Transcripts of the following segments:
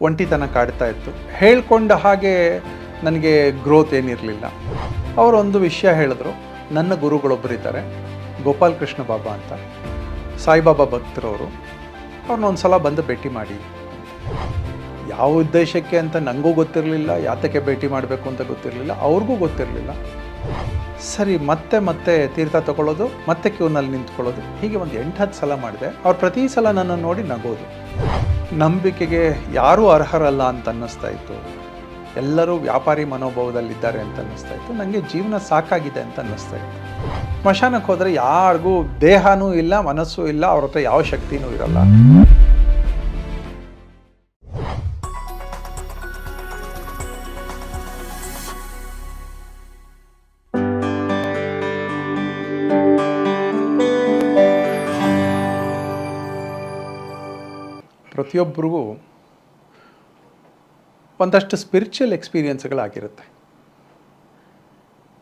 ಒಂಟಿತನ ಕಾಡ್ತಾ ಇತ್ತು. ಹೇಳ್ಕೊಂಡ ಹಾಗೆ ನನಗೆ ಗ್ರೋತ್ ಏನಿರಲಿಲ್ಲ. ಅವರೊಂದು ವಿಷಯ ಹೇಳಿದ್ರು, ನನ್ನ ಗುರುಗಳೊಬ್ಬರಿದ್ದಾರೆ ಗೋಪಾಲ್ ಕೃಷ್ಣ ಬಾಬಾ ಅಂತ. ಸಾಯಿಬಾಬಾ ಭಕ್ತರವರು, ಅವ್ರನ್ನ ಒಂದು ಸಲ ಬಂದು ಭೇಟಿ ಮಾಡಿ. ಯಾವ ಉದ್ದೇಶಕ್ಕೆ ಅಂತ ನನಗೂ ಗೊತ್ತಿರಲಿಲ್ಲ, ಯಾತಕ್ಕೆ ಭೇಟಿ ಮಾಡಬೇಕು ಅಂತ ಗೊತ್ತಿರಲಿಲ್ಲ, ಅವ್ರಿಗೂ ಗೊತ್ತಿರಲಿಲ್ಲ. ಸರಿ, ಮತ್ತೆ ಮತ್ತೆ ತೀರ್ಥ ತಗೊಳ್ಳೋದು, ಮತ್ತೆ ಕ್ಯೂನಲ್ಲಿ ನಿಂತ್ಕೊಳ್ಳೋದು. ಹೀಗೆ ಒಂದು ಎಂಟು ಹತ್ತು ಸಲ ಮಾಡಿದೆ. ಅವ್ರು ಪ್ರತಿ ಸಲ ನನ್ನನ್ನು ನೋಡಿ ನಗೋದು. ನಂಬಿಕೆಗೆ ಯಾರೂ ಅರ್ಹರಲ್ಲ ಅಂತ ಅನ್ನಿಸ್ತಾ ಇತ್ತು. ಎಲ್ಲರೂ ವ್ಯಾಪಾರಿ ಮನೋಭಾವದಲ್ಲಿದ್ದಾರೆ ಅಂತ ಅನ್ನಿಸ್ತಾ ಇತ್ತು. ನನಗೆ ಜೀವನ ಸಾಕಾಗಿದೆ ಅಂತ ಅನ್ನಿಸ್ತಾ ಇತ್ತು. ಸ್ಮಶಾನಕ್ಕೆ ಹೋದರೆ ಯಾರಿಗೂ ದೇಹನೂ ಇಲ್ಲ, ಮನಸ್ಸು ಇಲ್ಲ, ಅವ್ರ ಹತ್ರ ಯಾವ ಶಕ್ತಿನೂ ಇರಲ್ಲ. ಪ್ರತಿಯೊಬ್ಬರಿಗೂ ಒಂದಷ್ಟು ಸ್ಪಿರಿಚುವಲ್ ಎಕ್ಸ್ಪೀರಿಯೆನ್ಸ್ಗಳಾಗಿರುತ್ತೆ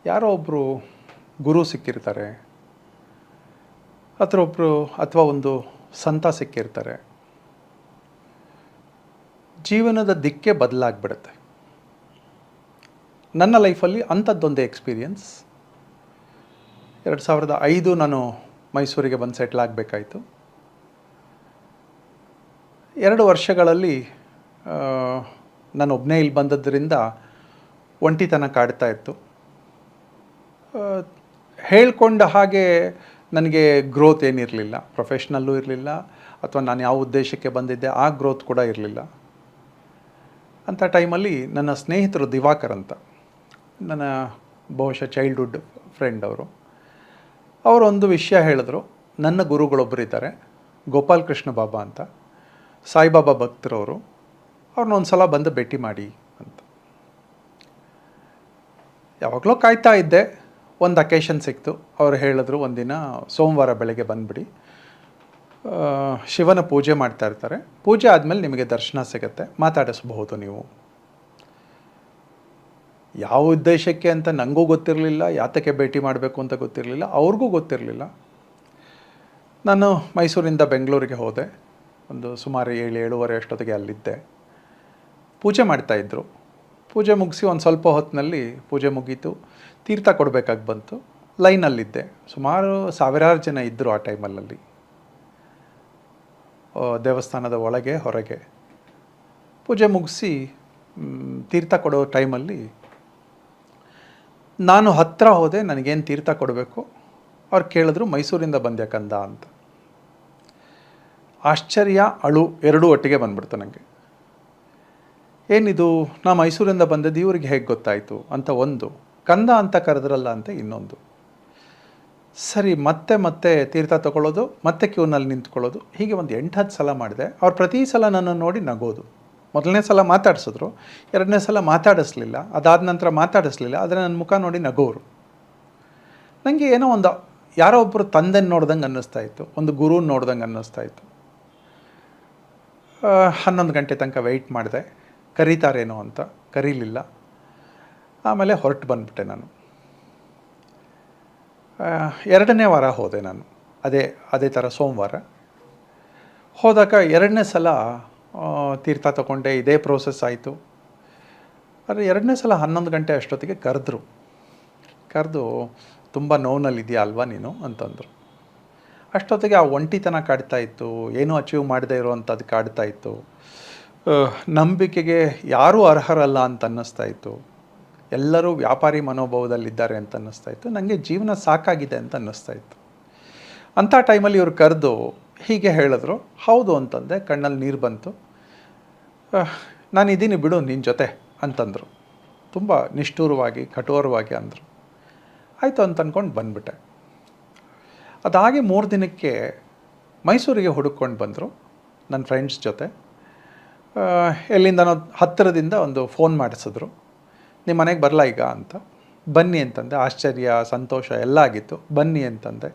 ಯಾರೋ ಒಬ್ಬರು ಗುರು ಸಿಕ್ಕಿರ್ತಾರೆ, ಅಥವಾ ಒಬ್ಬರು ಅಥವಾ ಒಂದು ಸಂತ ಸಿಕ್ಕಿರ್ತಾರೆ. ಜೀವನದ ದಿಕ್ಕೇ ಬದಲಾಗ್ಬಿಡುತ್ತೆ. ನನ್ನ ಲೈಫಲ್ಲಿ ಅಂಥದ್ದೊಂದೇ ಎಕ್ಸ್ಪೀರಿಯನ್ಸ್ ಎರಡು ಸಾವಿರದ ಐದು ನಾನು ಮೈಸೂರಿಗೆ ಬಂದು ಸೆಟ್ಲ್ ಆಗಬೇಕಾಯಿತು. ಎರಡು ವರ್ಷಗಳಲ್ಲಿ ನಾನು ಒಬ್ಬನೇ ಇಲ್ಲಿ ಬಂದದ್ದರಿಂದ ಒಂಟಿತನ ಕಾಡ್ತಾ ಇತ್ತು. ಹೇಳ್ಕೊಂಡ ಹಾಗೆ ನನಗೆ ಗ್ರೋತ್ ಏನಿರಲಿಲ್ಲ. ಪ್ರೊಫೆಷ್ನಲ್ಲೂ ಇರಲಿಲ್ಲ, ಅಥವಾ ನಾನು ಯಾವ ಉದ್ದೇಶಕ್ಕೆ ಬಂದಿದ್ದೆ, ಆ ಗ್ರೋತ್ ಕೂಡ ಇರಲಿಲ್ಲ. ಅಂಥ ಟೈಮಲ್ಲಿ ನನ್ನ ಸ್ನೇಹಿತರು ದಿವಾಕರ್ ಅಂತ, ನನ್ನ ಬಹುಶಃ ಚೈಲ್ಡ್ಹುಡ್ ಫ್ರೆಂಡ್ ಅವರು. ಅವರೊಂದು ವಿಷಯ ಹೇಳಿದ್ರು, ನನ್ನ ಗುರುಗಳೊಬ್ಬರಿದ್ದಾರೆ ಗೋಪಾಲ್ ಕೃಷ್ಣ ಬಾಬಾ ಅಂತ. ಸಾಯಿಬಾಬಾ ಭಕ್ತರವರು ಅವ್ರನ್ನ ಒಂದು ಸಲ ಬಂದು ಭೇಟಿ ಮಾಡಿ ಅಂತ. ಯಾವಾಗಲೂ ಕಾಯ್ತಾ ಇದ್ದೆ, ಒಂದು ಅಕೇಶನ್ ಸಿಕ್ತು. ಅವ್ರು ಹೇಳಿದ್ರು, ಒಂದಿನ ಸೋಮವಾರ ಬೆಳಗ್ಗೆ ಬಂದುಬಿಡಿ. ಶಿವನ ಪೂಜೆ ಮಾಡ್ತಾ ಇರ್ತಾರೆ. ಪೂಜೆ ಆದಮೇಲೆ ನಿಮಗೆ ದರ್ಶನ ಸಿಗುತ್ತೆ. ಮಾತಾಡಿಸ್ಬಹುದು ನೀವು. ಯಾವ ಉದ್ದೇಶಕ್ಕೆ ಅಂತ ನನಗೂ ಗೊತ್ತಿರಲಿಲ್ಲ, ಯಾತಕ್ಕೆ ಭೇಟಿ ಮಾಡಬೇಕು ಅಂತ ಗೊತ್ತಿರಲಿಲ್ಲ, ಅವ್ರಿಗೂ ಗೊತ್ತಿರಲಿಲ್ಲ. ನಾನು ಮೈಸೂರಿಂದ ಬೆಂಗಳೂರಿಗೆ ಹೋದೆ. ಒಂದು ಸುಮಾರು ಏಳು, ಏಳುವರೆ ಅಷ್ಟೊತ್ತಿಗೆ ಅಲ್ಲಿದ್ದೆ. ಪೂಜೆ ಮಾಡ್ತಾಯಿದ್ರು ಪೂಜೆ ಮುಗಿಸಿ ಒಂದು ಸ್ವಲ್ಪ ಹೊತ್ತಿನಲ್ಲಿ ಪೂಜೆ ಮುಗೀತು. ತೀರ್ಥ ಕೊಡಬೇಕಾಗಿ ಬಂತು. ಲೈನಲ್ಲಿದ್ದೆ. ಸುಮಾರು ಸಾವಿರಾರು ಜನ ಇದ್ದರು ಆ ಟೈಮಲ್ಲಿ ದೇವಸ್ಥಾನದ ಒಳಗೆ, ಹೊರಗೆ. ಪೂಜೆ ಮುಗಿಸಿ ತೀರ್ಥ ಕೊಡೋ ಟೈಮಲ್ಲಿ ನಾನು ಹತ್ತಿರ ಹೋದೆ, ನನಗೇನು ತೀರ್ಥ ಕೊಡಬೇಕು? ಅವ್ರು ಕೇಳಿದ್ರು, ಮೈಸೂರಿಂದ ಬಂದ್ಯಾಕಂದ ಅಂತ. ಆಶ್ಚರ್ಯ, ಅಳು ಎರಡೂ ಒಟ್ಟಿಗೆ ಬಂದ್ಬಿಡ್ತು ನನಗೆ ಏನಿದು? ನಾ ಮೈಸೂರಿಂದ ಬಂದದ್ದು ಇವ್ರಿಗೆ ಹೇಗೆ ಗೊತ್ತಾಯಿತು? ಅಂತ ಒಂದು. ಕಂದ ಅಂತ ಕರೆದ್ರಲ್ಲ ಅಂತ ಇನ್ನೊಂದು. ಸರಿ, ಮತ್ತೆ ಮತ್ತೆ ತೀರ್ಥ ತಗೊಳ್ಳೋದು, ಮತ್ತೆ ಕ್ಯೂನಲ್ಲಿ ನಿಂತ್ಕೊಳ್ಳೋದು. ಹೀಗೆ ಒಂದು ಎಂಟು ಹತ್ತು ಸಲ ಮಾಡಿದೆ. ಅವ್ರು ಪ್ರತಿ ಸಲ ನನ್ನನ್ನು ನೋಡಿ ನಗೋದು. ಮೊದಲನೇ ಸಲ ಮಾತಾಡಿಸಿದ್ರು. ಎರಡನೇ ಸಲ ಮಾತಾಡಿಸ್ಲಿಲ್ಲ. ಅದಾದ ನಂತರ ಮಾತಾಡಿಸ್ಲಿಲ್ಲ. ಆದರೆ ನನ್ನ ಮುಖ ನೋಡಿ ನಗೋರು. ನನಗೆ ಏನೋ ಒಂದು ಯಾರೋ ಒಬ್ಬರು ತಂದೆ ನೋಡ್ದಂಗೆ ಅನ್ನಿಸ್ತಾ ಇತ್ತು. ಒಂದು ಗುರು ನೋಡ್ದಂಗೆ ಅನ್ನಿಸ್ತಾ ಇತ್ತು. ಹನ್ನೊಂದು ಗಂಟೆ ತನಕ ವೆಯ್ಟ್ ಮಾಡಿದೆ. ಕರೀತಾರೇನೋ ಅಂತ. ಕರೀಲಿಲ್ಲ. ಆಮೇಲೆ ಹೊರಟು ಬಂದುಬಿಟ್ಟೆ ನಾನು. ಎರಡನೇ ವಾರ ಹೋದೆ ನಾನು. ಅದೇ ಅದೇ ಥರ ಸೋಮವಾರ. ಹೋದಾಗ ಎರಡನೇ ಸಲ ತೀರ್ಥ ತಗೊಂಡೆ. ಇದೇ ಪ್ರೋಸೆಸ್ ಆಯಿತು. ಆದರೆ ಎರಡನೇ ಸಲ ಹನ್ನೊಂದು ಗಂಟೆ ಅಷ್ಟೊತ್ತಿಗೆ ಕರೆದ್ರು. ಕರೆದು, ತುಂಬ ನೋವಿನಲ್ಲಿದೆಯಾ ಅಲ್ವಾ ನೀನು? ಅಂತಂದರು. ಅಷ್ಟೊತ್ತಿಗೆ ಆ ಒಂಟಿತನ ಕಾಡ್ತಾ ಇತ್ತು, ಏನೂ ಅಚೀವ್ ಮಾಡದೇ ಇರುವಂಥದ್ದು ಕಾಡ್ತಾ ಇತ್ತು. ನಂಬಿಕೆಗೆ ಯಾರೂ ಅರ್ಹರಲ್ಲ ಅಂತ ಅನ್ನಿಸ್ತಾ ಇತ್ತು. ಎಲ್ಲರೂ ವ್ಯಾಪಾರಿ ಮನೋಭಾವದಲ್ಲಿದ್ದಾರೆ ಅಂತ ಅನ್ನಿಸ್ತಾ ಇತ್ತು. ನನಗೆ ಜೀವನ ಸಾಕಾಗಿದೆ ಅಂತ ಅನ್ನಿಸ್ತಾ ಇತ್ತು. ಅಂಥ ಟೈಮಲ್ಲಿ ಇವರು ಕರೆದು ಹೀಗೆ ಹೇಳಿದ್ರು, ಹೌದು ಅಂತಂದೆ, ಕಣ್ಣಲ್ಲಿ ನೀರು ಬಂತು. ನಾನು ಇದ್ದೀನಿ ಬಿಡು ನಿನ್ನ ಜೊತೆ ಅಂತಂದರು. ತುಂಬ ನಿಷ್ಠೂರವಾಗಿ, ಕಠೋರವಾಗಿ ಅಂದರು. ಆಯಿತು ಅಂತ ಅಂದ್ಕೊಂಡು ಬಂದ್ಬಿಟ್ಟೆ. ಅದಾಗಿ ಮೂರು ದಿನಕ್ಕೆ ಮೈಸೂರಿಗೆ ಹುಡುಕೊಂಡು ಬಂದರು ನನ್ನ ಫ್ರೆಂಡ್ಸ್ ಜೊತೆ. ಎಲ್ಲಿಂದ ಎಲ್ಲಿಂದನೋ ಹತ್ತಿರದಿಂದ ಒಂದು ಫೋನ್ ಮಾಡಿಸಿದ್ರು. ನಿಮ್ಮ ಮನೆಗೆ ಬರಲ್ಲ ಈಗ ಅಂತ? ಬನ್ನಿ ಅಂತಂದೆ. ಆಶ್ಚರ್ಯ, ಸಂತೋಷ ಎಲ್ಲ ಆಗಿತ್ತು. ಬನ್ನಿ ಅಂತಂದೆ.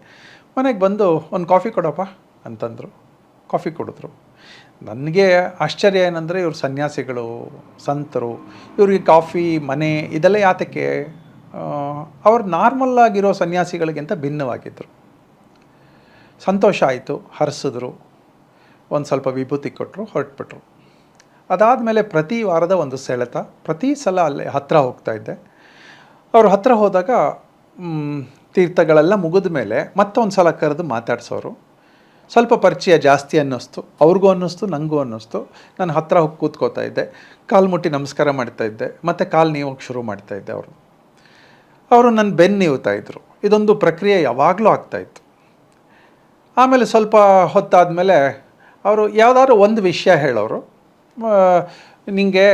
ಮನೆಗೆ ಬಂದು ಒಂದು ಕಾಫಿ ಕೊಡಪ್ಪ ಅಂತಂದರು. ಕಾಫಿ ಕೊಡಿದ್ರು. ನನಗೆ ಆಶ್ಚರ್ಯ ಏನಂದರೆ, ಇವರು ಸನ್ಯಾಸಿಗಳು, ಸಂತರು, ಇವ್ರಿಗೆ ಕಾಫಿ, ಮನೆ ಇದೆಲ್ಲ ಯಾತಕ್ಕೆ? ಅವ್ರು ನಾರ್ಮಲ್ ಆಗಿರೋ ಸನ್ಯಾಸಿಗಳಿಗಿಂತ ಭಿನ್ನವಾಗಿದ್ದರು ಸಂತೋಷ ಆಯಿತು ಹರಿಸಿದ್ರು. ಒಂದು ಸ್ವಲ್ಪ ವಿಭೂತಿ ಕೊಟ್ಟರು ಹೊರಟ್ಬಿಟ್ರು. ಅದಾದಮೇಲೆ ಪ್ರತಿ ವಾರದ ಒಂದು ಸೆಳೆತ. ಪ್ರತಿ ಸಲ ಅಲ್ಲಿ ಹತ್ತಿರ ಹೋಗ್ತಾ ಇದ್ದೆ. ಅವರು ಹತ್ತಿರ ಹೋದಾಗ ತೀರ್ಥಗಳೆಲ್ಲ ಮುಗಿದ ಮೇಲೆ ಮತ್ತೊಂದು ಸಲ ಕರೆದು ಮಾತಾಡ್ಸೋರು. ಸ್ವಲ್ಪ ಪರಿಚಯ ಜಾಸ್ತಿ ಅನ್ನಿಸ್ತು. ಅವ್ರಿಗೂ ಅನ್ನಿಸ್ತು ನನಗೂ ಅನ್ನಿಸ್ತು. ನಾನು ಹತ್ತಿರ ಹೋಗಿ ಕೂತ್ಕೋತಾ ಇದ್ದೆ. ಕಾಲು ಮುಟ್ಟಿ ನಮಸ್ಕಾರ ಮಾಡ್ತಾ ಇದ್ದೆ. ಮತ್ತು ಕಾಲು ನೀವೋಗಿ ಶುರು ಮಾಡ್ತಾ ಇದ್ದೆ ಅವರು. ಅವರು ನನ್ನ ಬೆನ್ನು ನೀವುತ್ತಾ ಇದ್ದರು ಇದೊಂದು ಪ್ರಕ್ರಿಯೆ ಯಾವಾಗಲೂ ಆಗ್ತಾಯಿತ್ತು ಆಮೇಲೆ ಸ್ವಲ್ಪ ಹೊತ್ತಾದಮೇಲೆ ಅವರು ಯಾವುದಾದ್ರು ಒಂದು ವಿಷಯ ಹೇಳೋರು. ನಿಮಗೆ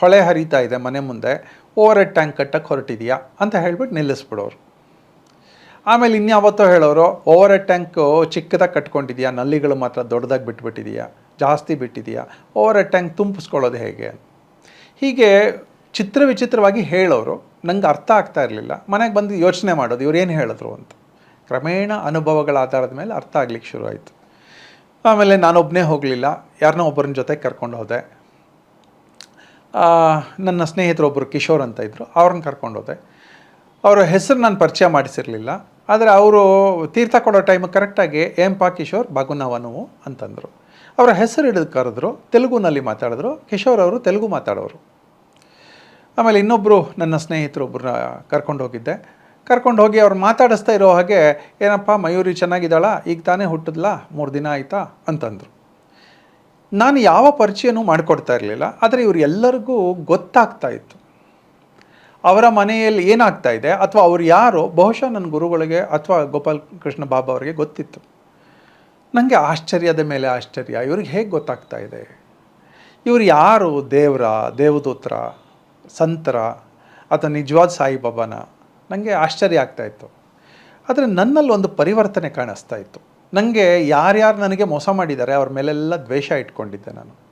ಹೊಳೆ ಹರಿತಾ ಇದೆ ಮನೆ ಮುಂದೆ ಓವರ್ ಹೆಡ್ ಟ್ಯಾಂಕ್ ಕಟ್ಟಕ್ಕೆ ಹೊರಟಿದೆಯಾ ಅಂತ ಹೇಳ್ಬಿಟ್ಟು ನಿಲ್ಲಿಸ್ಬಿಡೋರು. ಆಮೇಲೆ ಇನ್ಯಾವತ್ತೋ ಹೇಳೋರು ಓವರ್ ಹೆಡ್ ಟ್ಯಾಂಕು ಚಿಕ್ಕದಾಗಿ ಕಟ್ಕೊಂಡಿದೆಯಾ, ನಲ್ಲಿಗಳು ಮಾತ್ರ ದೊಡ್ಡದಾಗಿ ಬಿಟ್ಬಿಟ್ಟಿದೆಯಾ, ಜಾಸ್ತಿ ಬಿಟ್ಟಿದೆಯಾ ಓವರ್ ಹೆಡ್ ಟ್ಯಾಂಕ್ ತುಂಬಿಸ್ಕೊಳ್ಳೋದು ಹೇಗೆ? ಹೀಗೆ ಚಿತ್ರ ವಿಚಿತ್ರವಾಗಿ ಹೇಳೋರು. ನಂಗೆ ಅರ್ಥ ಆಗ್ತಾ ಇರಲಿಲ್ಲ. ಮನೆಗೆ ಬಂದು ಯೋಚನೆ ಮಾಡೋದು, ಇವ್ರು ಏನು ಹೇಳಿದ್ರು ಅಂತ. ಕ್ರಮೇಣ ಅನುಭವಗಳ ಆಧಾರದ ಮೇಲೆ ಅರ್ಥ ಆಗ್ಲಿಕ್ಕೆ ಶುರು ಆಯಿತು ಆಮೇಲೆ ನಾನೊಬ್ಬನೇ ಹೋಗಲಿಲ್ಲ. ಯಾರನ್ನೋ ಒಬ್ಬರನ್ನ ಜೊತೆ ಕರ್ಕೊಂಡು ಹೋದೆ. ನನ್ನ ಸ್ನೇಹಿತರು ಒಬ್ಬರು ಕಿಶೋರ್ ಅಂತ ಇದ್ದರು ಅವ್ರನ್ನ ಕರ್ಕೊಂಡು ಹೋದೆ. ಅವರ ಹೆಸರು ನಾನು ಪರಿಚಯ ಮಾಡಿಸಿರಲಿಲ್ಲ. ಆದರೆ ಅವರು ತೀರ್ಥ ಕೊಡೋ ಟೈಮಿಗೆ ಕರೆಕ್ಟಾಗಿ ಏಂಪಾ ಕಿಶೋರ್, ಬಗುನವನು ಅಂತಂದರು. ಅವರ ಹೆಸರು ಹಿಡಿದು ಕರೆದ್ರು. ತೆಲುಗುನಲ್ಲಿ ಮಾತಾಡಿದ್ರು. ಕಿಶೋರ್ ಅವರು ತೆಲುಗು ಮಾತಾಡೋರು. ಆಮೇಲೆ ಇನ್ನೊಬ್ಬರು ನನ್ನ ಸ್ನೇಹಿತರು ಒಬ್ಬರನ್ನ ಕರ್ಕೊಂಡು ಹೋಗಿದ್ದೆ. ಕರ್ಕೊಂಡು ಹೋಗಿ ಅವ್ರು ಮಾತಾಡಿಸ್ತಾ ಇರೋ ಹಾಗೆ, ಏನಪ್ಪ, ಮಯೂರಿ ಚೆನ್ನಾಗಿದ್ದಾಳ? ಈಗ ತಾನೇ ಹುಟ್ಟಿದ್ಲಾ? ಮೂರು ದಿನ ಆಯಿತಾ? ಅಂತಂದರು. ನಾನು ಯಾವ ಪರಿಚಯನೂ ಮಾಡಿಕೊಡ್ತಾ ಇರಲಿಲ್ಲ, ಆದರೆ ಇವರು ಎಲ್ಲರಿಗೂ ಗೊತ್ತಾಗ್ತಾ ಇತ್ತು. ಅವರ ಮನೆಯಲ್ಲಿ ಏನಾಗ್ತಾ ಇದೆ, ಅಥವಾ ಅವ್ರು ಯಾರು, ಬಹುಶಃ ನನ್ನ ಗುರುಗಳಿಗೆ ಅಥವಾ ಗೋಪಾಲ್ ಕೃಷ್ಣ ಬಾಬಾ ಅವರಿಗೆ ಗೊತ್ತಿತ್ತು. ನನಗೆ ಆಶ್ಚರ್ಯದ ಮೇಲೆ ಆಶ್ಚರ್ಯ, ಇವ್ರಿಗೆ ಹೇಗೆ ಗೊತ್ತಾಗ್ತಾ ಇದೆ? ಇವರು ಯಾರು? ದೇವರ, ದೇವದೂತ್ರ, ಸಂತರ, ಅಥವಾ ನಿಜವಾದ ಸಾಯಿಬಾಬಾನ? ನನಗೆ ಆಶ್ಚರ್ಯ ಆಗ್ತಾ ಇತ್ತು. ಆದರೆ ನನ್ನಲ್ಲಿ ಒಂದು ಪರಿವರ್ತನೆ ಕಾಣಿಸ್ತಾ ಇತ್ತು. ನನಗೆ ಯಾರ್ಯಾರು ನನಗೆ ಮೋಸ ಮಾಡಿದ್ದಾರೆ, ಅವ್ರ ಮೇಲೆಲ್ಲ ದ್ವೇಷ ಇಟ್ಕೊಂಡಿದ್ದೆ ನಾನು.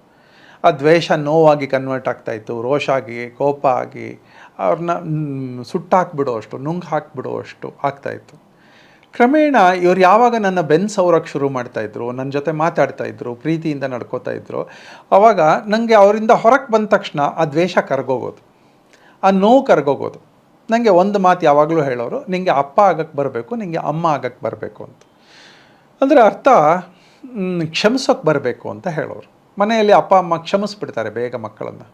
ಆ ದ್ವೇಷ ನೋವಾಗಿ ಕನ್ವರ್ಟ್ ಆಗ್ತಾ ಇತ್ತು, ರೋಷ ಆಗಿ, ಕೋಪ ಆಗಿ, ಅವ್ರನ್ನ ಸುಟ್ಟಾಕ್ಬಿಡೋ ಅಷ್ಟು, ನುಂಗ್ ಹಾಕ್ಬಿಡೋ ಅಷ್ಟು ಆಗ್ತಾಯಿತ್ತು ಕ್ರಮೇಣ ಇವ್ರು ಯಾವಾಗ ನನ್ನ ಬೆನ್ ಸೌರಕ್ಕೆ ಶುರು ಮಾಡ್ತಾಯಿದ್ರು ನನ್ನ ಜೊತೆ ಮಾತಾಡ್ತಾ ಇದ್ರು, ಪ್ರೀತಿಯಿಂದ ನಡ್ಕೋತಾ ಇದ್ರು, ಅವಾಗ ನನಗೆ ಅವರಿಂದ ಹೊರಗೆ ಬಂದ ತಕ್ಷಣ ಆ ದ್ವೇಷ ಕರ್ಗೋಗೋದು. ಆ ನೋವು ಕರ್ಗೋಗೋದು. ನನಗೆ ಒಂದು ಮಾತು ಯಾವಾಗಲೂ ಹೇಳೋರು ನಿಮಗೆ ಅಪ್ಪ ಆಗಕ್ಕೆ ಬರಬೇಕು ನಿಮಗೆ ಅಮ್ಮ ಆಗಕ್ಕೆ ಬರಬೇಕು ಅಂತ. ಅಂದರೆ ಅರ್ಥ ಕ್ಷಮಿಸೋಕೆ ಬರಬೇಕು ಅಂತ ಹೇಳೋರು. ಮನೆಯಲ್ಲಿ ಅಪ್ಪ, ಅಮ್ಮ ಕ್ಷಮಿಸ್ಬಿಡ್ತಾರೆ ಬೇಗ ಮಕ್ಕಳನ್ನು.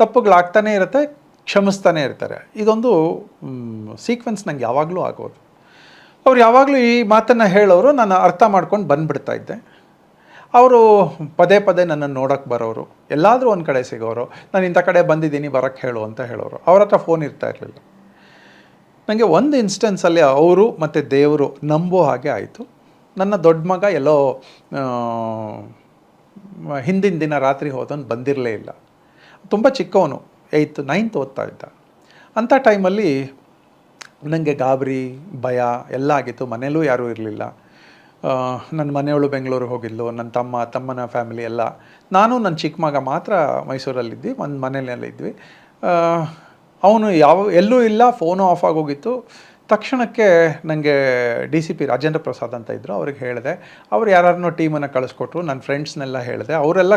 ತಪ್ಪುಗಳಾಗ್ತಾನೆ ಇರುತ್ತೆ, ಕ್ಷಮಿಸ್ತಾನೆ ಇರ್ತಾರೆ. ಇದೊಂದು ಸೀಕ್ವೆನ್ಸ್ ನಂಗೆ ಯಾವಾಗಲೂ ಆಗೋದು. ಅವ್ರು ಯಾವಾಗಲೂ ಈ ಮಾತನ್ನು ಹೇಳೋರು ನಾನು ಅರ್ಥ ಮಾಡ್ಕೊಂಡು ಬಂದುಬಿಡ್ತಾ ಇದ್ದೆ. ಅವರು ಪದೇ ಪದೇ ನನ್ನನ್ನು ನೋಡೋಕ್ಕೆ ಬರೋರು. ಎಲ್ಲಾದರೂ ಒಂದು ಕಡೆ ಸಿಗೋರು. ನಾನು ಇಂಥ ಕಡೆ ಬಂದಿದ್ದೀನಿ ಬರೋಕ್ಕೆ ಹೇಳು ಅಂತ ಹೇಳೋರು. ಅವ್ರ ಹತ್ರ ಫೋನ್ ಇರ್ತಾ ಇರಲಿಲ್ಲ. ನನಗೆ ಒಂದು ಇನ್ಸ್ಟೆನ್ಸಲ್ಲಿ ಅವರು ಮತ್ತು ದೇವರು ನಂಬೋ ಹಾಗೆ ಆಯಿತು. ನನ್ನ ದೊಡ್ಡ ಮಗ ಎಲ್ಲೋ ಹಿಂದಿನ ದಿನ ರಾತ್ರಿ ಹೋದನು ಬಂದಿರಲೇ ಇಲ್ಲ. ತುಂಬ ಚಿಕ್ಕವನು ಏಯ್ತ್ ನೈನ್ತ್ ಓದ್ತಾ ಇದ್ದ. ಅಂಥ ಟೈಮಲ್ಲಿ ನನಗೆ ಗಾಬರಿ, ಭಯ ಎಲ್ಲ ಆಗಿತ್ತು. ಮನೇಲೂ ಯಾರೂ ಇರಲಿಲ್ಲ. ನನ್ನ ಮನೆಯವಳು ಬೆಂಗಳೂರಿಗೆ ಹೋಗಿದ್ಲು, ನನ್ನ ತಮ್ಮ, ತಮ್ಮನ ಫ್ಯಾಮಿಲಿ ಎಲ್ಲ. ನಾನು ನನ್ನ ಚಿಕ್ಕ ಮಗ ಮಾತ್ರ ಮೈಸೂರಲ್ಲಿದ್ವಿ, ಒಂದು ಮನೆಯಲ್ಲಿದ್ವಿ ಅವನು ಯಾವ, ಎಲ್ಲೂ ಇಲ್ಲ ಫೋನು ಆಫ್ ಆಗೋಗಿತ್ತು. ತಕ್ಷಣಕ್ಕೆ ನನಗೆ D C P Rajendra Prasad ಅಂತ ಇದ್ದರು ಅವ್ರಿಗೆ ಹೇಳಿದೆ. ಅವ್ರು ಯಾರನ್ನೋ ಟೀಮನ್ನು ಕಳಿಸ್ಕೊಟ್ರು ನನ್ನ ಫ್ರೆಂಡ್ಸ್ನೆಲ್ಲ ಹೇಳಿದೆ. ಅವರೆಲ್ಲ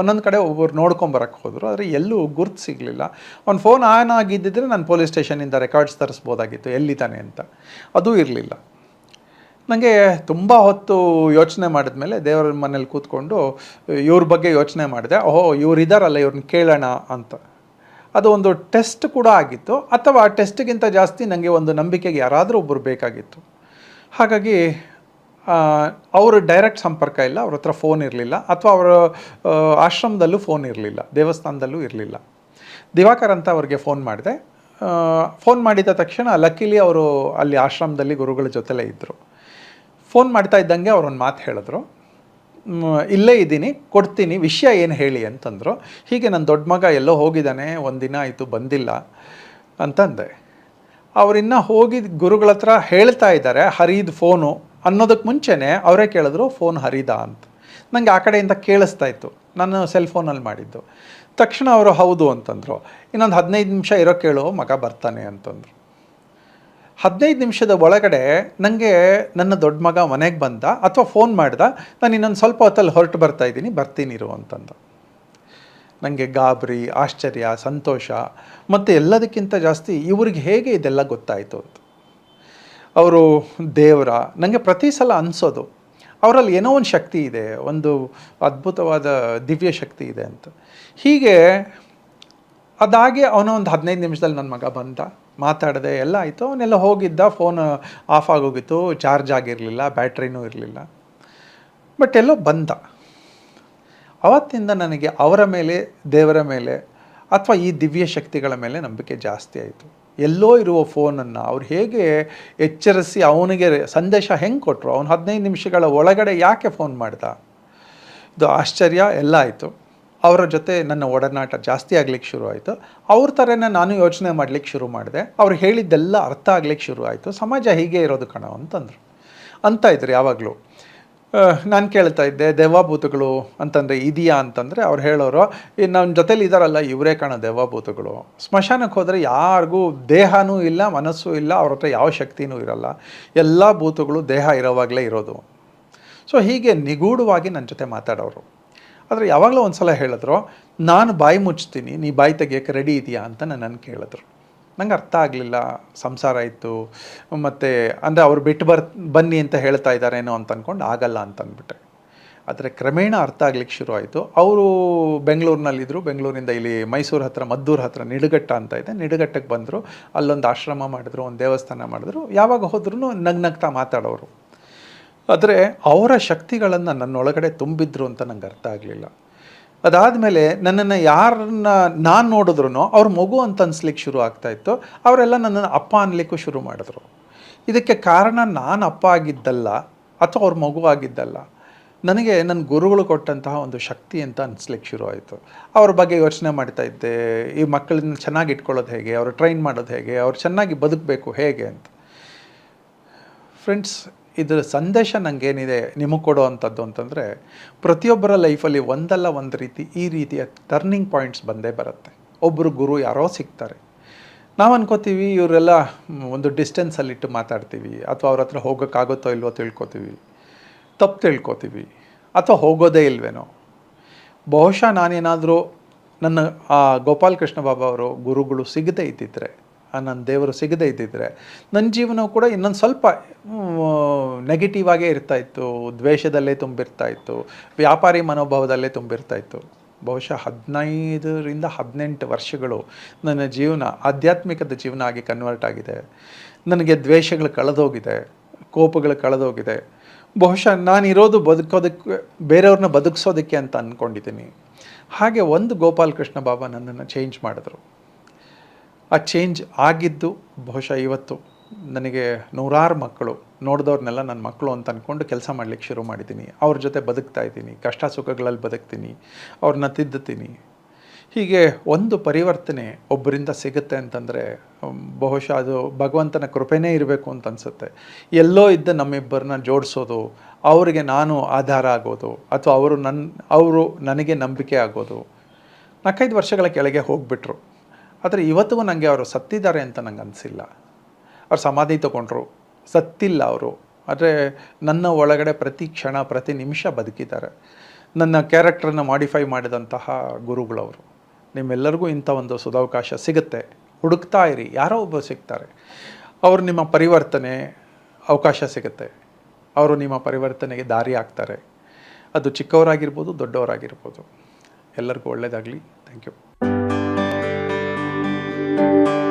ಒಂದೊಂದು ಕಡೆ ಒಬ್ಬರು ನೋಡ್ಕೊಂಬರಕ್ಕೆ ಹೋದರು, ಆದರೆ ಎಲ್ಲೂ ಗುರ್ತು ಸಿಗಲಿಲ್ಲ. ಅವ್ನು ಫೋನ್ ಆನ್ ಆಗಿದ್ದಿದ್ರೆ ನಾನು ಪೊಲೀಸ್ ಸ್ಟೇಷನಿಂದ ರೆಕಾರ್ಡ್ಸ್ ತರಿಸ್ಬೋದಾಗಿತ್ತು ಎಲ್ಲಿದ್ದಾನೆ ಅಂತ. ಅದೂ ಇರಲಿಲ್ಲ. ನನಗೆ ತುಂಬ ಹೊತ್ತು ಯೋಚನೆ ಮಾಡಿದ ಮೇಲೆ ದೇವರ ಮನೇಲಿ ಕೂತ್ಕೊಂಡು, ಇವ್ರ ಬಗ್ಗೆ ಯೋಚನೆ ಮಾಡಿದೆ, ಓಹೋ ಇವ್ರು ಇದ್ದಾರಲ್ಲ ಇವ್ರನ್ನ ಕೇಳೋಣ ಅಂತ. ಅದು ಒಂದು ಟೆಸ್ಟ್ ಕೂಡ ಆಗಿತ್ತು. ಅಥವಾ ಆ ಟೆಸ್ಟ್ಗಿಂತ ಜಾಸ್ತಿ ನನಗೆ ಒಂದು ನಂಬಿಕೆಗೆ ಯಾರಾದರೂ ಒಬ್ಬರು ಬೇಕಾಗಿತ್ತು. ಹಾಗಾಗಿ ಅವರು ಡೈರೆಕ್ಟ್ ಸಂಪರ್ಕ ಇಲ್ಲ, ಅವ್ರ ಹತ್ರ ಫೋನ್ ಇರಲಿಲ್ಲ, ಅಥವಾ ಅವರ ಆಶ್ರಮದಲ್ಲೂ ಫೋನ್ ಇರಲಿಲ್ಲ, ದೇವಸ್ಥಾನದಲ್ಲೂ ಇರಲಿಲ್ಲ. ದಿವಾಕರ್ ಅಂತ ಅವ್ರಿಗೆ ಫೋನ್ ಮಾಡಿದೆ. ಫೋನ್ ಮಾಡಿದ ತಕ್ಷಣ ಲಕ್ಕಿಲಿ ಅವರು ಅಲ್ಲಿ ಆಶ್ರಮದಲ್ಲಿ ಗುರುಗಳ ಜೊತೆಲೇ ಇದ್ದರು ಫೋನ್ ಮಾಡ್ತಾ ಇದ್ದಂಗೆ ಅವ್ರೊಂದು ಮಾತು ಹೇಳಿದ್ರು. ಇಲ್ಲೇ ಇದ್ದೀನಿ, ಕೊಡ್ತೀನಿ, ವಿಷಯ ಏನು ಹೇಳಿ ಅಂತಂದರು, ಹೀಗೆ ನನ್ನ ದೊಡ್ಡ ಮಗ ಎಲ್ಲೋ ಹೋಗಿದ್ದಾನೆ, ಒಂದು ದಿನ ಆಯಿತು, ಬಂದಿಲ್ಲ ಅಂತಂದೆ. ಅವರಿನ್ನ ಹೋಗಿ ಗುರುಗಳ ಹತ್ರ ಹೇಳ್ತಾ ಇದ್ದಾರೆ, ಹರಿದ ಫೋನು ಅನ್ನೋದಕ್ಕೆ ಮುಂಚೆನೇ ಅವರೇ ಕೇಳಿದ್ರು, ಫೋನ್ ಹರಿದ ಅಂತ. ನನಗೆ ಆ ಕಡೆಯಿಂದ ಕೇಳಿಸ್ತಾ ಇತ್ತು, ನಾನು ಸೆಲ್ ಫೋನಲ್ಲಿ ಮಾಡಿದ್ದು. ತಕ್ಷಣ ಅವರು ಹೌದು ಅಂತಂದರು. ಇನ್ನೊಂದು ಹದಿನೈದು ನಿಮಿಷ ಇರೋ ಕೇಳು, ಮಗ ಬರ್ತಾನೆ ಅಂತಂದರು. ಹದಿನೈದು ನಿಮಿಷದ ಒಳಗಡೆ ನನಗೆ ನನ್ನ ದೊಡ್ಡ ಮಗ ಮನೆಗೆ ಬಂದ ಅಥವಾ ಫೋನ್ ಮಾಡ್ದ, ನಾನು ಇನ್ನೊಂದು ಸ್ವಲ್ಪ ಹೊತ್ತಲ್ಲಿ ಹೊರಟು ಬರ್ತಾ ಇದ್ದೀನಿ, ಬರ್ತೀನಿ ಇರು ಅಂತಂದ. ನನಗೆ ಗಾಬರಿ, ಆಶ್ಚರ್ಯ, ಸಂತೋಷ, ಮತ್ತು ಎಲ್ಲದಕ್ಕಿಂತ ಜಾಸ್ತಿ ಇವ್ರಿಗೆ ಹೇಗೆ ಇದೆಲ್ಲ ಗೊತ್ತಾಯಿತು ಅಂತ. ಅವರು ದೇವರ ನನಗೆ ಪ್ರತಿ ಸಲ ಅನಿಸೋದು, ಅವರಲ್ಲಿ ಏನೋ ಒಂದು ಶಕ್ತಿ ಇದೆ, ಒಂದು ಅದ್ಭುತವಾದ ದಿವ್ಯ ಶಕ್ತಿ ಇದೆ ಅಂತ. ಹೀಗೆ ಅದಾಗೆ ಅವನ ಒಂದು ಹದಿನೈದು ನಿಮಿಷದಲ್ಲಿ ನನ್ನ ಮಗ ಬಂದ. ಮಾತಾಡಿದೆ ಎಲ್ಲ ಆಯಿತು. ಅವನೆಲ್ಲ ಹೋಗಿದ್ದ ಫೋನ್ ಆಫ್ ಆಗೋಗಿತ್ತು ಚಾರ್ಜ್ ಆಗಿರಲಿಲ್ಲ, ಬ್ಯಾಟ್ರಿನೂ ಇರಲಿಲ್ಲ. ಬಟ್ ಎಲ್ಲೋ ಬಂದ. ಅವತ್ತಿಂದ ನನಗೆ ಅವರ ಮೇಲೆ, ದೇವರ ಮೇಲೆ ಅಥವಾ ಈ ದಿವ್ಯ ಶಕ್ತಿಗಳ ಮೇಲೆ ನಂಬಿಕೆ ಜಾಸ್ತಿ ಆಯಿತು. ಎಲ್ಲೋ ಇರುವ ಫೋನನ್ನು ಅವ್ರು ಹೇಗೆ ಎಚ್ಚರಿಸಿ ಅವನಿಗೆ ಸಂದೇಶ ಹೆಂಗೆ ಕೊಟ್ಟರು ಅವನು ಹದಿನೈದು ನಿಮಿಷಗಳ ಒಳಗಡೆ ಯಾಕೆ ಫೋನ್ ಮಾಡ್ದ? ಇದು ಆಶ್ಚರ್ಯ ಎಲ್ಲ ಆಯಿತು. ಅವರ ಜೊತೆ ನನ್ನ ಒಡನಾಟ ಜಾಸ್ತಿ ಆಗ್ಲಿಕ್ಕೆ ಶುರು ಆಯಿತು. ಅವ್ರ ಥರನೇ ನಾನು ಯೋಚನೆ ಮಾಡ್ಲಿಕ್ಕೆ ಶುರು ಮಾಡಿದೆ. ಅವ್ರು ಹೇಳಿದ್ದೆಲ್ಲ ಅರ್ಥ ಆಗ್ಲಿಕ್ಕೆ ಶುರು ಆಯಿತು. ಸಮಾಜ ಹೀಗೆ ಇರೋದು ಕಣ ಅಂತಂದರು. ಅಂತ ಇದ್ರು ಯಾವಾಗಲೂ. ನಾನು ಕೇಳ್ತಾ ಇದ್ದೆ, ದೇವಾಭೂತಗಳು ಅಂತಂದರೆ ಇದೆಯಾ ಅಂತಂದರೆ ಅವ್ರು ಹೇಳೋರು ನಮ್ಮ ಜೊತೇಲಿ ಇದ್ದಾರಲ್ಲ ಇವರೇ ಕಾಣೋ ದೇವಾಭೂತಗಳು. ಸ್ಮಶಾನಕ್ಕೆ ಹೋದರೆ ಯಾರಿಗೂ ದೇಹನೂ ಇಲ್ಲ, ಮನಸ್ಸು ಇಲ್ಲ, ಅವ್ರ ಹತ್ರ ಯಾವ ಶಕ್ತಿನೂ ಇರಲ್ಲ. ಎಲ್ಲ ಭೂತಗಳು ದೇಹ ಇರೋವಾಗಲೇ ಇರೋದು. ಸೊ ಹೀಗೆ ನಿಗೂಢವಾಗಿ ನನ್ನ ಜೊತೆ ಮಾತಾಡೋರು. ಆದರೆ ಯಾವಾಗಲೂ ಒಂದು ಸಲ ಹೇಳಿದ್ರು, ನಾನು ಬಾಯಿ ಮುಚ್ತೀನಿ, ನೀ ಬಾಯಿ ತೆಗಿಯೋಕ್ಕೆ ರೆಡಿ ಇದೆಯಾ? ಅಂತ ನನ್ನನ್ನು ಕೇಳಿದ್ರು. ನಂಗೆ ಅರ್ಥ ಆಗಲಿಲ್ಲ, ಸಂಸಾರ ಇತ್ತು ಮತ್ತು ಅಂದರೆ ಅವ್ರು ಬಿಟ್ಟು ಬರ್, ಬನ್ನಿ ಅಂತ ಹೇಳ್ತಾ ಇದ್ದಾರೇನೋ ಅಂತ ಅಂದ್ಕೊಂಡು ಆಗಲ್ಲ ಅಂತ ಅಂದ್ಬಿಟ್ಟೆ. ಆದರೆ ಕ್ರಮೇಣ ಅರ್ಥ ಆಗ್ಲಿಕ್ಕೆ ಶುರು ಆಯಿತು. ಅವರು ಬೆಂಗಳೂರಿನಲ್ಲಿದ್ದರು ಬೆಂಗಳೂರಿಂದ ಇಲ್ಲಿ ಮೈಸೂರು ಹತ್ರ, ಮದ್ದೂರು ಹತ್ರ, ನಿಡುಗಟ್ಟ ಅಂತ ಇದೆ. ನಿಡುಗಟ್ಟಕ್ಕೆ ಬಂದರು, ಅಲ್ಲೊಂದು ಆಶ್ರಮ ಮಾಡಿದ್ರು, ಒಂದು ದೇವಸ್ಥಾನ ಮಾಡಿದ್ರು. ಯಾವಾಗ ಹೋದ್ರೂ ನಗ್ನಗ್ತಾ ಮಾತಾಡೋರು. ಆದರೆ ಅವರ ಶಕ್ತಿಗಳನ್ನು ನನ್ನೊಳಗಡೆ ತುಂಬಿದ್ರು ಅಂತ ನಂಗೆ ಅರ್ಥ ಆಗಲಿಲ್ಲ. ಅದಾದಮೇಲೆ ನನ್ನನ್ನು ಯಾರನ್ನ ನಾನು ನೋಡಿದ್ರು ಅವ್ರ ಮಗು ಅಂತ ಅನ್ಸ್ಲಿಕ್ಕೆ ಶುರು ಆಗ್ತಾ ಇತ್ತು. ಅವರೆಲ್ಲ ನನ್ನನ್ನು ಅಪ್ಪ ಅನ್ಲಿಕ್ಕೂ ಶುರು ಮಾಡಿದ್ರು. ಇದಕ್ಕೆ ಕಾರಣ ನಾನು ಅಪ್ಪ ಆಗಿದ್ದಲ್ಲ ಅಥವಾ ಅವ್ರ ಮಗು ಆಗಿದ್ದಲ್ಲ. ನನಗೆ ನನ್ನ ಗುರುಗಳು ಕೊಟ್ಟಂತಹ ಒಂದು ಶಕ್ತಿ ಅಂತ ಅನಿಸ್ಲಿಕ್ಕೆ ಶುರು ಆಯಿತು. ಅವ್ರ ಬಗ್ಗೆ ಯೋಚನೆ ಮಾಡ್ತಾ ಇದ್ದೆ. ಈ ಮಕ್ಕಳನ್ನ ಚೆನ್ನಾಗಿ ಇಟ್ಕೊಳ್ಳೋದು ಹೇಗೆ? ಅವ್ರು ಟ್ರೈನ್ ಮಾಡೋದು ಹೇಗೆ? ಅವ್ರು ಚೆನ್ನಾಗಿ ಬದುಕಬೇಕು ಹೇಗೆ ಅಂತ. ಫ್ರೆಂಡ್ಸ್ ಇದರ ಸಂದೇಶ ನನಗೇನಿದೆ ನಿಮಗೆ ಕೊಡೋ ಅಂಥದ್ದು ಅಂತಂದರೆ, ಪ್ರತಿಯೊಬ್ಬರ ಲೈಫಲ್ಲಿ ಒಂದಲ್ಲ ಒಂದು ರೀತಿ, ಈ ರೀತಿಯ ಟರ್ನಿಂಗ್ ಪಾಯಿಂಟ್ಸ್ ಬಂದೇ ಬರುತ್ತೆ. ಒಬ್ಬರು ಗುರು ಯಾರೋ ಸಿಗ್ತಾರೆ. ನಾವು ಅನ್ಕೋತೀವಿ, ಇವರೆಲ್ಲ ಒಂದು ಡಿಸ್ಟೆನ್ಸಲ್ಲಿಟ್ಟು ಮಾತಾಡ್ತೀವಿ, ಅಥವಾ ಅವ್ರ ಹತ್ರ ಹೋಗೋಕ್ಕಾಗುತ್ತೋ ಇಲ್ವೋ ತಿಳ್ಕೊತೀವಿ. ತಪ್ಪು ತಿಳ್ಕೊತೀವಿ, ಅಥವಾ ಹೋಗೋದೇ ಇಲ್ವೇನೋ. ಬಹುಶಃ ನಾನೇನಾದರೂ ನನ್ನ ಆ ಗೋಪಾಲ್ ಕೃಷ್ಣ ಬಾಬಾ ಅವರು ಗುರುಗಳು ಸಿಗದೇ ಇದ್ದಿದ್ರೆ ಆ ನನ್ನ ದೇವರು ಸಿಗದೇ ಇದ್ದಿದ್ರೆ ನನ್ನ ಜೀವನ ಕೂಡ ಇನ್ನೊಂದು ಸ್ವಲ್ಪ ನೆಗೆಟಿವ್ ಆಗೇ ಇರ್ತಾ ಇತ್ತು. ದ್ವೇಷದಲ್ಲೇ ತುಂಬಿರ್ತಾ ಇತ್ತು. ವ್ಯಾಪಾರಿ ಮನೋಭಾವದಲ್ಲೇ ತುಂಬಿರ್ತಾ ಇತ್ತು. ಬಹುಶಃ ಹದಿನೈದರಿಂದ ಹದಿನೆಂಟು ವರ್ಷಗಳು ನನ್ನ ಜೀವನ, ಆಧ್ಯಾತ್ಮಿಕದ ಜೀವನ ಆಗಿ ಕನ್ವರ್ಟ್ ಆಗಿದೆ. ನನಗೆ ದ್ವೇಷಗಳು ಕಳೆದೋಗಿದೆ. ಕೋಪಗಳು ಕಳೆದೋಗಿದೆ. ಬಹುಶಃ ನಾನಿರೋದು ಬದುಕೋದಕ್ಕೆ ಬೇರೆಯವ್ರನ್ನ ಬದುಕಿಸೋದಕ್ಕೆ ಅಂತ ಅಂದ್ಕೊಂಡಿದ್ದೀನಿ ಹಾಗೆ ಒಂದು ಗೋಪಾಲಕೃಷ್ಣ ಬಾಬಾ ನನ್ನನ್ನು ಚೇಂಜ್ ಮಾಡಿದ್ರು. ಆ ಚೇಂಜ್ ಆಗಿದ್ದು ಬಹುಶಃ ಇವತ್ತು ನನಗೆ ನೂರಾರು ಮಕ್ಕಳು, ನೋಡಿದವ್ರನ್ನೆಲ್ಲ ನನ್ನ ಮಕ್ಕಳು ಅಂತ ಅಂದ್ಕೊಂಡು ಕೆಲಸ ಮಾಡ್ಲಿಕ್ಕೆ ಶುರು ಮಾಡಿದ್ದೀನಿ. ಅವ್ರ ಜೊತೆ ಬದುಕ್ತಾ ಇದ್ದೀನಿ, ಕಷ್ಟ ಸುಖಗಳಲ್ಲಿ ಬದುಕ್ತೀನಿ ಅವ್ರನ್ನ ತಿದ್ದುತ್ತೀನಿ. ಹೀಗೆ ಒಂದು ಪರಿವರ್ತನೆ ಒಬ್ಬರಿಂದ ಸಿಗುತ್ತೆ ಅಂತಂದರೆ ಬಹುಶಃ ಅದು ಭಗವಂತನ ಕೃಪೆನೇ ಇರಬೇಕು ಅಂತ ಅನಿಸುತ್ತೆ. ಎಲ್ಲೋ ಇದ್ದ ನಮ್ಮಿಬ್ಬರನ್ನ ಜೋಡಿಸೋದು, ಅವರಿಗೆ ನಾನು ಆಧಾರ ಆಗೋದು, ಅಥವಾ ಅವರು ನನ್ನ ಅವರು ನನಗೆ ನಂಬಿಕೆ ಆಗೋದು, ನಾಲ್ಕೈದು ವರ್ಷಗಳ ಕೆಳಗೆ ಹೋಗಿಬಿಟ್ರು. ಆದರೆ ಇವತ್ತಿಗೂ ನನಗೆ ಅವರು ಸತ್ತಿದ್ದಾರೆ ಅಂತ ನಂಗೆ ಅನಿಸಿಲ್ಲ. ಅವ್ರು ಸಮಾಧಿ ತಗೊಂಡ್ರು. ಸತ್ತಿಲ್ಲ ಅವರು. ಆದರೆ ನನ್ನ ಒಳಗಡೆ ಪ್ರತಿ ಕ್ಷಣ, ಪ್ರತಿ ನಿಮಿಷ ಬದುಕಿದ್ದಾರೆ. ನನ್ನ ಕ್ಯಾರೆಕ್ಟ್ರನ್ನು ಮಾಡಿಫೈ ಮಾಡಿದಂತಹ ಗುರುಗಳವರು ನಿಮ್ಮೆಲ್ಲರಿಗೂ ಇಂಥ ಒಂದು ಸದಾವಕಾಶ ಸಿಗುತ್ತೆ. ಹುಡುಕ್ತಾ ಇರಿ. ಯಾರೋ ಒಬ್ಬರು ಸಿಗ್ತಾರೆ. ಅವರು ನಿಮ್ಮ ಪರಿವರ್ತನೆ ಅವಕಾಶ ಸಿಗುತ್ತೆ. ಅವರು ನಿಮ್ಮ ಪರಿವರ್ತನೆಗೆ ದಾರಿ ಆಗ್ತಾರೆ ಅದು ಚಿಕ್ಕವರಾಗಿರ್ಬೋದು, ದೊಡ್ಡವರಾಗಿರ್ಬೋದು. ಎಲ್ಲರಿಗೂ ಒಳ್ಳೆಯದಾಗಲಿ ಥ್ಯಾಂಕ್ ಯು. Música